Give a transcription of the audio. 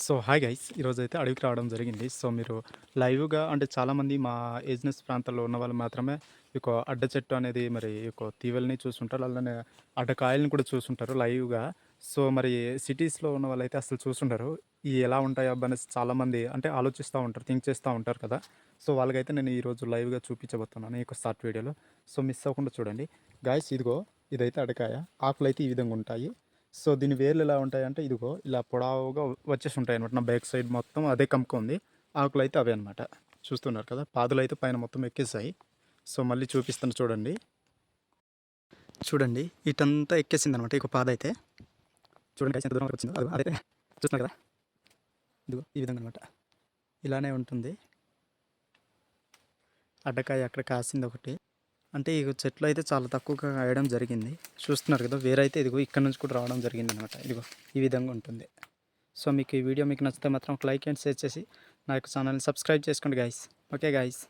So hi guys ఈరోజు అయితే అడవికి రావడం జరిగింది. సో మీరు లైవ్గా అంటే చాలామంది మా ఏజినెస్ ప్రాంతాల్లో ఉన్న వాళ్ళు మాత్రమే ఈ అడ్డ చెట్టు అనేది మరి ఈ యొక్క తీవెల్ని చూసుంటారు అలానే అడ్డకాయలను కూడా చూస్తుంటారు లైవ్గా. సో మరి సిటీస్లో ఉన్న వాళ్ళైతే అసలు చూస్తుంటారు ఈ ఎలా ఉంటాయి అబ్బా అనేసి చాలామంది అంటే ఆలోచిస్తూ ఉంటారు థింక్ చేస్తూ ఉంటారు కదా. సో వాళ్ళకైతే నేను ఈరోజు లైవ్గా చూపించబోతున్నాను ఈ యొక్క షార్ట్ వీడియోలో. సో మిస్ అవ్వకుండా చూడండి. గాయస్ ఇదిగో ఇదైతే అడకాయ ఆకులు అయితే ఈ విధంగా ఉంటాయి. సో దీని వేర్లు ఎలా ఉంటాయంటే ఇదిగో ఇలా పొడవుగా వచ్చేసి ఉంటాయి అనమాట నా బ్యాక్ సైడ్ మొత్తం అదే కమ్ముకుంది ఆకులు అయితే అవే అనమాట చూస్తున్నారు కదా పాదులు అయితే పైన మొత్తం ఎక్కేసాయి సో మళ్ళీ చూపిస్తాను చూడండి. చూడండి ఇటంతా ఎక్కేసింది అనమాట ఇక పాద అయితే చూడండి ఎంత దూరం వచ్చిందో. అది అదైతే చూస్తున్నారు కదా. ఇదిగో ఈ విధంగా అనమాట ఇలానే ఉంటుంది. అడ్డకాయ అక్కడ కాసింది ఒకటి అంటే ఈ చెట్లు అయితే చాలా తక్కువగా వేయడం జరిగింది. చూస్తున్నారు కదా వేరైతే ఇదిగో ఇక్కడ నుంచి కూడా రావడం జరిగింది అనమాట ఇదిగో ఈ విధంగా ఉంటుంది. సో మీకు ఈ వీడియో మీకు నచ్చితే మాత్రం ఒక లైక్ అండ్ షేర్ చేసి నా యొక్క ఛానల్ని సబ్స్క్రైబ్ చేసుకోండి గాయస్ ఓకే గాయస్